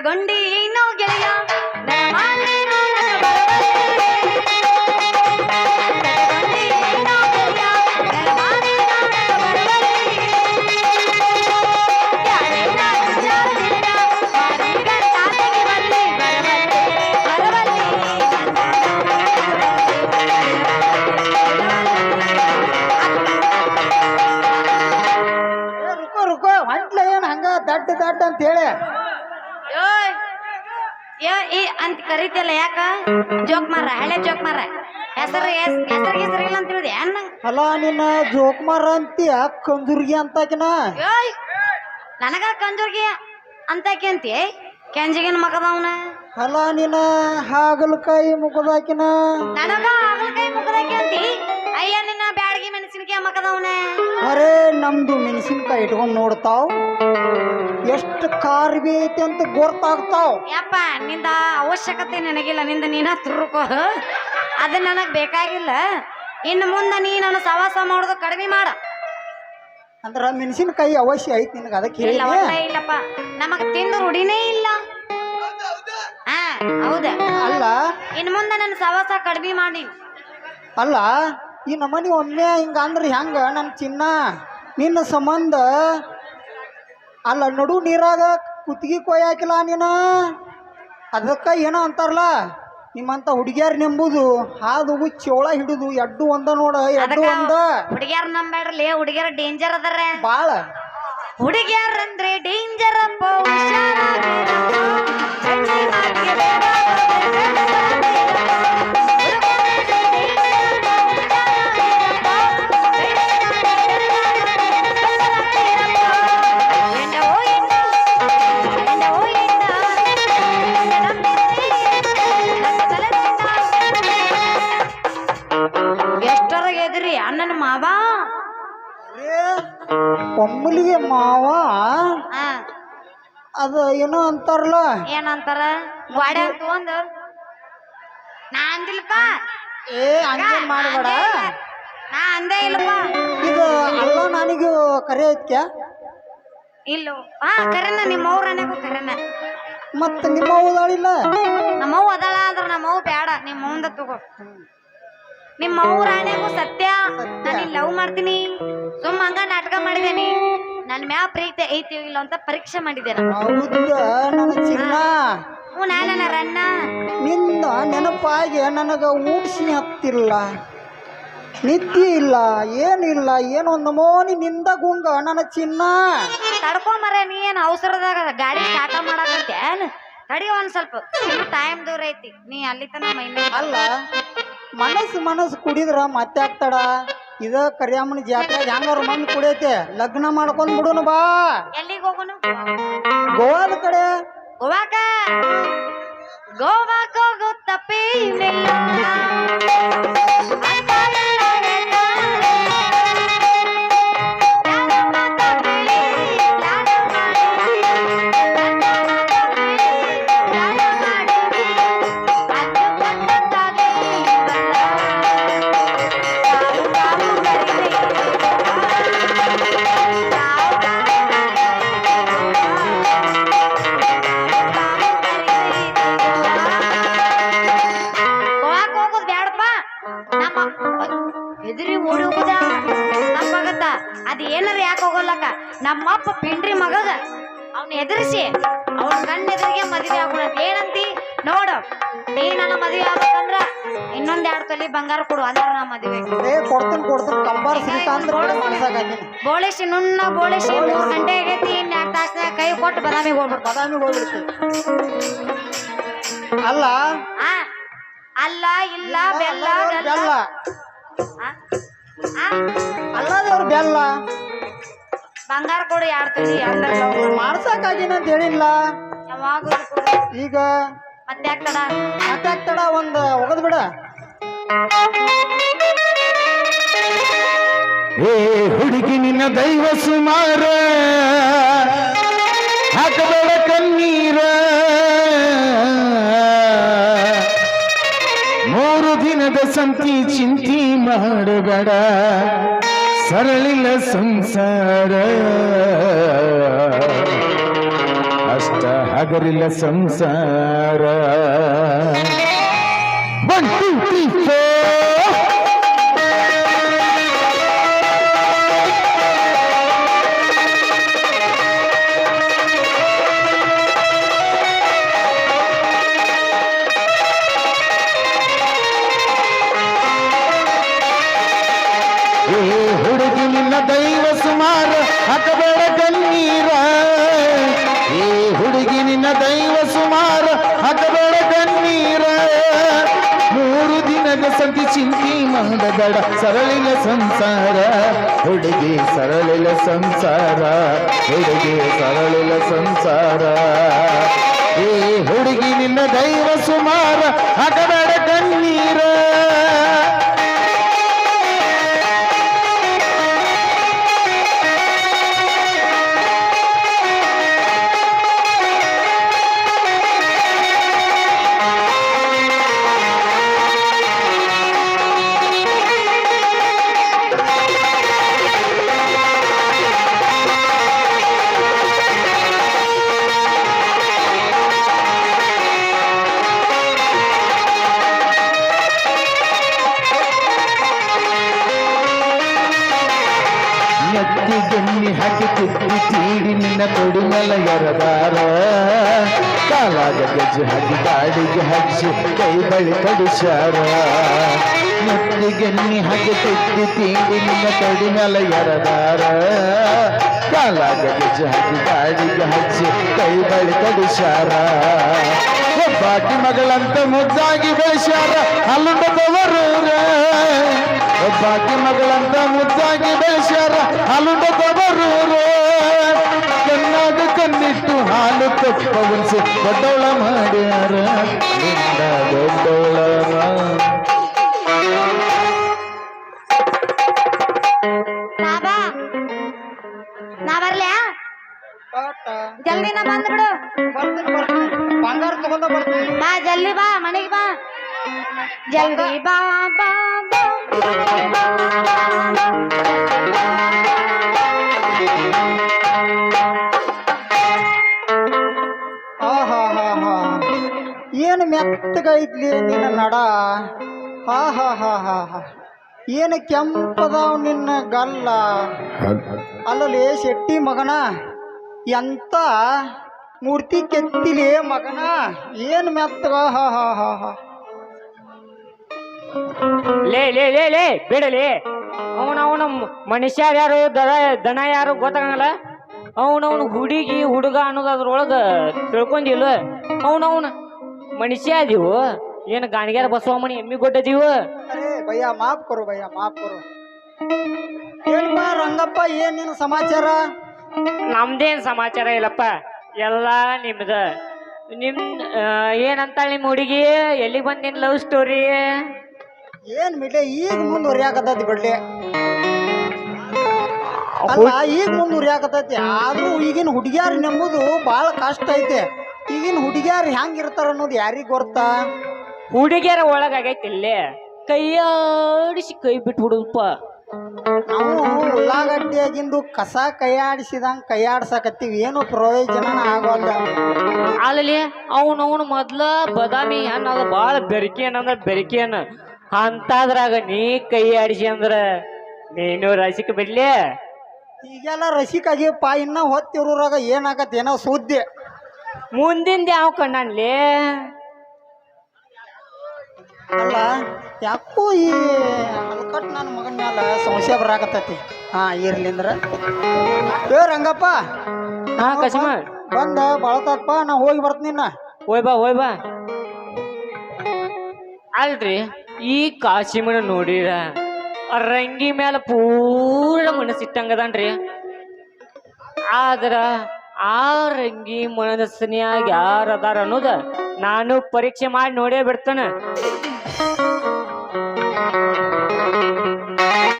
ಕಟ್ಟಗೊಂಡಿ ಏನೋ ಗೆಳೆಯ ದಯಮಾಡಿ ನನ್ನ ಬರವಲ್ಲಿ. ಕಟ್ಟಗೊಂಡಿ ಏನೋ ಗೆಳೆಯ, ದಯಮಾಡಿ ನನ್ನ ಬರವಲ್ಲಿ. ಯಾರೇ ನಾನು ಜಾರಿನ, ಮಾರೀಗ ತಾತೆಗೆ ಬಲ್ಲಿ ಬರವಲ್ಲಿ, ಬರವಲ್ಲಿ. ಏ, ರುಕೋ ರುಕೋ ಹೊಂಟ್ಲೆ ಏನ್ ಹಂಗ ದಡ್ಡ ದಡ್ಡ ಅಂತ ಹೇಳಿ ಓಯ್ ಯೋ ಈ ಅಂತ ಕರಿತಿಯಲ್ಲ ಯಾಕ? ಜೋಕ್ ಮಾರ ಹಳೆ ಜೋಕ್ ಮಾರ ಹೆಸರು ಹೆಸರು ಹೆಸರು ಇಲ್ಲ ಅಂತ ಹೇಳಿದೆ ಅಣ್ಣ ಅಲ್ಲ ನಿನ್ನ ಜೋಕುಮಾರ ಅಂತೀಯ ಕಂಜುರ್ಗಿ ಅಂತಾಕಿನ? ಏಯ್ ನನಗ ಕಂಜುರ್ಗಿ ಅಂತಾಕಿ ಅಂತಿ ಕೆಂಜಿಗಿನ ಮಗದವನ ಅಲ್ಲ ನಿನ್ನ ಹಾಗಲಕಾಯಿ ಮುಖದಾಕಿನ ನನಗ ಕೈ ಮುಖದಕ್ಕೆ ಅಂತಿ? ಅಯ್ಯ ನಿನ್ನ ಬ್ಯಾಡಗಿ ಮೆಣಸಿನಕಾಯಿ ಮಗದವನ ಅರೆ ನಮ್ದು ಮೆಣಸಿನಕಾಯಿ ಇಟ್ಕೊಂಡ್ ನೋಡ್ತಾವ್. ಎಷ್ಟು ಕಾರ್ ಐತಿ ಅಂತ ಗೊತ್ತಾಗ್ತಾವ್. ಯಪ್ಪ ನಿಂದ ಅವಶ್ಯಕತೆ ನನಗಿಲ್ಲ. ನಿಂದ ನೀನ ತುರ್ಕೋ. ಅದು ನನಗೆ ಬೇಕಾಗಿಲ್ಲ. ಇನ್ನು ಮುಂದೆ ನೀ ನನ್ನ ಸವಾಸ ಮಾಡೋದು ಕಡಿಮೆ ಮಾಡ. ಅಂದ್ರ ಮೆಣಸಿನಕಾಯಿ ಅವಶ್ಯ ಐತಿ ನಿನಗ ಅದಕ್ಕೆ ಇಲ್ಲ ಹೇಳಿದೆ ಒಟ್ಟ ಇಲ್ಲಪ್ಪ. ನಮಗೆ ತಿಂದು ರೂಢಿನೇ ಇಲ್ಲ. ಹಾ ಹೌದ. ಅಲ್ಲ. ಇನ್ನು ಮುಂದೆ ನನ್ನ ಸವಾಸ ಕಡಿಮೆ ಮಾಡಿ. ಅಲ್ಲ ಈ ನಮ್ಮನೆ ಒಮ್ಮೆ ಹಿಂಗ ಅಂದ್ರೆ ಹೆಂಗ? ನನ್ನ ಚಿನ್ನ ನಿನ್ನ ಸಂಬಂಧ ಅಲ್ಲ ನಡು ನೀರಾಗ ಕುತ್ತಿಗೆ ಕೊಯ್ಯಾಕಿಲ್ಲ ನೀನ? ಅದಕ್ಕೆ ಏನೋ ಅಂತಾರಲ್ಲ ನಿಮ್ಮಂತ ಹುಡುಗಿಯರ್ ನೆಂಬುದು ಹಾದು ಚೋಳ ಹಿಡಿದು ಎಡ್ಡು ಒಂದ ನೋಡ ಎಡ್ಡು ಒಂದ. ಹುಡುಗಿಯರ್ ನಂಬೇಡ್ರಲಿ ಹುಡುಗಿಯರ ಡೇಂಜರ್ ಅದಾರ. ಬಾಳ. ಹುಡುಗಿಯರ್ ಅಂದ್ರೆ ಡೇಂಜರ್ ಅಪ್ಪ ಹುಷಾರಾಗಿರಪ್ಪ. ಒಮ್ಮಲಿಗೆ ಮಾವ? ಆ, ಅದು ಏನೋ ಅಂತಾರಲ್ಲ? ಏನಂತಾರ? ಗಾಡಿ ಅಂತ ಒಂದು ನಾ ಅಂದಿಲ್ಲಪ್ಪ. ಏ ಹಂಗೇನ್ ಮಾಡಬೇಡ. ನಾ ಅಂದೇ ಇಲ್ಲಪ್ಪ. ಇದು ಅಲ್ಲ ನನಗೆ ಕರೆ ಐತ್ಯ? ಇಲ್ಲ. ಹಾ ಕರೆನ ನಿಮ್ಮ ಅವ್ರ ಕರೆನ. ಮತ್ತ ನಿಮ್ಮ ಓದಾಳಿಲ್ಲ ನಮ್ಮವ್ ಅದಳ ಅಂದ್ರ ನಮ್ಮವ್ ಬೇಡ ನಿಮ್ಮ ಮುಂದೆ ತಗೋ. ನಿಮ್ಮ ಅವ್ರ ಆಣೆಗೂ ಸತ್ಯ. ನಾನು ಲವ್ ಮಾಡ್ತೀನಿ. ಸುಮ್ಮ ಹಂಗ ನಾಟಕ ಮಾಡಿದೇನಿ. ನನ್ ಮ್ಯಾ ಪ್ರೀತಿ ಐತಿ ಇಲ್ಲ ಅಂತ ಪರೀಕ್ಷೆ ಮಾಡಿದೆ ನಾನು. ಹೌದ ನನ್ನ ಚಿನ್ನ. ಹ್ಞೂ ನಾನ ರನ್ನ. ನಿನ್ನ ನೆನಪಾಗಿ ನನಗ ಊಟಿ ಹತ್ತಿಲ್ಲ ನಿತ್ಯ ಇಲ್ಲ ಏನಿಲ್ಲ ಏನೋ ನಮೋನಿ ನಿಂದ ಗುಂಗ ನನ್ನ ಚಿನ್ನ. ತಡ್ಕೊಂಬರ ನೀ ಏನು ಅವಸರದಾಗ ಗಾಡಿ ಸ್ಟಾರ್ಟ ಮಾಡಕ್ಕೆ ತಡಿ ಒಂದ್ ಸ್ವಲ್ಪ. ಟೈಮ್ ದೂರ ಐತಿ. ನೀ ಅಲ್ಲಿ ತನ ಮೈ ಅಲ್ಲ ಮನಸ್ಸು ಮನಸ್ಸು ಕುಡಿದ್ರ ಮತ್ತೆ ಆಗ್ತಾಡ? ಇದ ಕರಿಯಮ್ಮನ ಜಾತ್ರೆ ಹೆಂಗಾರ ಮಂದಿ ಕುಡಿಯೈತೆ ಲಗ್ನ ಮಾಡ್ಕೊಂಡ್ ಬಿಡುನು ಬಾ. ಎಲ್ಲಿಗೆ ಹೋಗೋನು? ಗೋವಾದ ಕಡೆ. ಗೋವಾಕ? ಗೋವಾಕ ಹೋಗೋ ತಪ್ಪೇನಿಲ್ಲ ಎದುರಿ ಓಡಿ ಹೋಗುದ ತಪ್ಪಾಗತ್ತ ಅದ್ ಏನಾರ ಯಾಕೆ ಹೋಗಲ್ಲಕ್ಕ ನಮ್ಮಪ್ಪ ಪಿಂಡ್ರಿ ಮಗಗ ಅವ್ನ ಎದುರಿಸಿ ಅವನ ಕಣ್ಣ ಎದುರಿಗೆ ಮದುವೆ ಆಗೋಣ ಏನಂತಿ? ನೋಡು ನೀ ನನ್ನ ಮದುವೆ ಆಗ್ಬೇಕಂದ್ರ ಇನ್ನೊಂದ್ ಎರಡು ತಲೆ ಬಂಗಾರ ಕೊಡು ಅಂದ್ರ ನಾ ಮದುವೆ ಏ ಕೊಡ್ತೀನಿ ಕೊಡ್ತೀನಿ ಬೋಳಿಸಿ ನುಣ್ಣ ಬೋಳಿಸಿ ಮೂರ್ ಗಂಟೆ ಆಗೈತಿ ಇನ್ ಎರಡು ತಾಸ ಕೈ ಕೊಟ್ಟು ಬದಾಮಿಗೆ ಹೋಗ್ಬೇಕು ಬದಾಮಿಗೆ ಹೋಗ್ಬಿಡ್ತೀನಿ ಅಲ್ಲ? ಆ ಅಲ್ಲ ಇಲ್ಲ ಬೆಲ್ಲ? ಅಲ್ಲದವ್ರು ಬೆಲ್ಲ? ಬಂಗಾರ ಕೊಡು ಯಾರ ಅಂದ್ರ ಮಾಡ್ಸಕ್ಕಾಗಿನ ಅಂತ ಹೇಳಿಲ್ಲ. ಯಾವಾಗ ಈಗ ಮತ್ತೆ ಆಗ್ತದ ಮತ್ತೆ ಆಗ್ತಾಡ ಒಂದ್ ಒಗದ್ ಬಿಡ. ಏ ಹುಡುಗಿ ನಿನ್ನ ದೈವ ಸುಮಾರ ಹಾಕಬೇಡ ಕಣ್ಣೀರ. ಸಂತಿ ಚಿಂತಿ ಮಾಡಬೇಡ ಸರಳಿಲ್ಲ ಸಂಸಾರ. ಅಷ್ಟ ಹಗರಿಲ್ಲ ಸಂಸಾರ. ಒನ್ ಟೂ ತ್ರೀ ಫೋರ್ ಏ ಹುಡುಗಿ ನಿನ್ನ ದೈವ ಸುಮಾರ ಹಾಕಬೇಡ ಕಣ್ಣೀರ ಏ ಹುಡುಗಿ ನಿನ್ನ ದೈವ ಸುಮಾರ ಹಾಕಬೇಡ ಕಣ್ಣೀರ ಮೂರು ದಿನದ ಸಂತಿ ಚಿಂತಿ ಮಾಡಬೇಡ, ಸರಳಿನ ಸಂಸಾರ. ಹುಡುಗಿ ಸರಳಿನ ಸಂಸಾರ, ಹುಡುಗಿ ಸರಳಿನ ಸಂಸಾರ. ಏ ಹುಡುಗಿ ನಿನ್ನ ದೈವ ಸುಮಾರ ಹಾಕಬೇಡ ನಿನ್ನ ತೊಡಿ ಮೇಲೆ ಎರದಾರ ಕಾಲಾಗ ಗಜ್ಜೆ ಹಾಕಿ, ಗಾಡಿಗೆ ಹಚ್ಚಿ ಕೈ ಬಳಿ ಕಡಿಸಾರ ನೆತ್ತಿ ನೀ ಹಗೆ ತಿದ್ದಿ ತಿಂಡಿ ನಿನ್ನ ತೊಡಿ ಮೇಲೆ ಎರದಾರ ಕಾಲಾಗ ಗಜ್ಜೆ ಹಾಕಿ, ಗಾಡಿಗೆ ಹಚ್ಚಿ ಕೈ ಬಳಿ ಕಡಿಸಾರ ಒಬ್ಬಾಟಿ ಮಗಳಂತ ಮುದ್ದಾಗಿ ಬೆಳೆಸ್ಯಾರ ಅಲ್ಲುಂಡದವರೂರ ಒಬ್ಬಾಕಿ ಮಗಳಂತ ಮುದ್ದಾಗಿ ಬೆಳೆಸ್ಯಾರ ತಪ್ಪ ಉಣಿಸಿ ದೊಡ್ಡವಳ ಮಾಡ್ಯಾರ. ನಿಂದ ದೊಡ್ಡವಳ ನಾ ಬರ್ಲ್ಯಾ? ಜಲ್ದಿ ನಾ ಬಂದ್ಬಿಡು ಬಂಗಾರ ತಗೊಂಡ ಬರ್ತೀನಿ. ಬಾ ಜಲ್ದಿ ಬಾ ಮನೆಗೆ ಬಾ. ಜಲ್ದಿ ಬಾ ಬಾ ಬಾ. ಏನು ಮೆತ್ತಗೈತ್ಲಿ ನಿನ್ನ ನಡ? ಹಾ ಹಾ ಹಾ ಹಾ ಹಾ. ಏನು ಕೆಂಪದಾವ್ ನಿನ್ನ ಗಲ್ಲ? ಅಲ್ಲಲ್ಲಿ ಶೆಟ್ಟಿ ಮಗನ? ಎಂತ ಮೂರ್ತಿ ಕೆತ್ತಿಲಿ ಮಗನ? ಏನು ಮೆತ್ತಗ? ಹಾ ಹಾ ಹಾ ಹಾ. ಲೇ ಲೇ ಲೇ ಲೇ, ಬಿಡಲಿ. ಅವನವನ ಮನುಷ್ಯ ಯಾರು ದನ ದನ ಯಾರು ಗೊತ್ತಾಗಲ್ಲ ಅವನವನು ಹುಡುಗಿ, ಹುಡುಗ ಅನ್ನೋದು ತಿಳ್ಕೊಂಡಿಲ್ವ ತಿಳ್ಕೊಂಡಿಲ್ಲ. ಅವನವನ ಮನುಷ್ಯ ಅದೀವು. ಏನು ಗಾಣಿಗ್ಯಾರ ಬಸವಮ್ಮನಿ ಎಮ್ಮಿ ಕೊಟ್ಟದೀವು ಭಯ್ಯ ಮಾಫ್ ಕೊರು ಭಯ್ಯ ಮಾಫ್ ಕೊರು. ಏನ್ಪಾ ರಂಗಪ್ಪ ಏನ್ ನಿನ್ನ ಸಮಾಚಾರ? ನಮ್ದೇನ್ ಸಮಾಚಾರ ಇಲ್ಲಪ್ಪ. ಎಲ್ಲ ನಿಮ್ದ. ನಿಮ್ ಏನಂತಾಳೆ ನಿಮ್ ನಿಮ್ಮ ಹುಡುಗಿ? ಎಲ್ಲಿಗೆ ಬಂದಿನ್ ಲವ್ ಸ್ಟೋರಿ ಏನ್ ಬಿಡ್ಲೆ ಈಗ ಮುಂದುವರಿಯಾಕತ್ತೈತಿ ಬಿಡ್ಲೆ. ಅಲ್ಲ ಈಗ ಮುಂದುವರಿಯಾಕತ್ತೈತಿ ಆದ್ರೂ ಈಗಿನ ಹುಡುಗಿಯಾರ ನಂಬುದು ಬಹಳ ಕಷ್ಟ ಐತೆ. ಈಗಿನ ಹುಡುಗಿಯರ್ ಹೆಂಗ್ ಇರ್ತಾರ ಅನ್ನೋದು ಯಾರಿಗೆ ಗೊತ್ತಾ ಹುಡುಗಿಯರ ಒಳಗಾಗೈತಿ ಇಲ್ಲೇ. ಕೈಯಾಡಿಸಿ ಕೈ ಬಿಟ್ಬಿಡುದಪ್ಪ ನಾವು ಉಳ್ಳಾಗಡ್ಡಿಯಾಗಿಂದು ಕಸ ಕೈಯಾಡಿಸಿದಂಗ ಕೈಯಾಡ್ಸಕತ್ತೀವಿ. ಏನು ಪ್ರಯೋಜನ ಆಗೋಲ್ಲ. ಅಲ್ಲಿ ಅವನವನು ಮೊದ್ಲ ಬದಾಮಿ ಅನ್ನೋದು ಭಾಳ ಬೆರಿಕೆ ಅನ್ನಂದ್ರ ಬೆರಿಕೆ ಅನ್ನ ಅಂತಾದ್ರಾಗ ನೀ ಕೈ ಆಡಿಸಿ ಅಂದ್ರ ನೀನು ರಸಿಕ ಬಿಡ್ಲಿ. ಈಗೆಲ್ಲ ರಸಿಕಾಗಿಪ್ಪ ಇನ್ನ ಹೊತ್ತಿರೋರಾಗ ಏನಾಗತ್ತೆ ಏನೋ ಸುದ್ದಿ. ಮುಂದಿಂದ ಯಾವ ಕಣ್ಣಲ್ಲೇ? ಅಲ್ಲ ಯಾಕೋ ಈ ಅಲ್ಕಟ್ ನನ್ನ ಮಗನ ಮ್ಯಾಲ ಸಮಸ್ಯೆ ಬರಾಕತ್ತೈತಿ. ಹಾ ಇರ್ಲಿಂದ್ರ ಏ ರಂಗಪ್ಪ. ಹಾ ಕಸಿಮ. ಬಂದ ಬಳತಪ್ಪ ನಾ ಹೋಗಿ ಬರ್ತೀನಿ ನಾ ಹೋಯ್ ಬಾ ಹೋಯ್ ಬಾ. ಅಲ್ರಿ ಈ ಕಾಶಿಮನ ನೋಡಿರ ರಂಗಿ ಮ್ಯಾಲ ಪೂರ್ಣ ಮನಸ್ಸಿಟ್ಟಂಗದನ್ರಿ. ಆದ್ರ ಆ ರಂಗಿ ಮನಸ್ಸಿನ್ಯಾಗ ಯಾರ ಅದಾರ ಅನ್ನೋದ ನಾನು ಪರೀಕ್ಷೆ ಮಾಡಿ ನೋಡೇ ಬಿಡ್ತಾನ.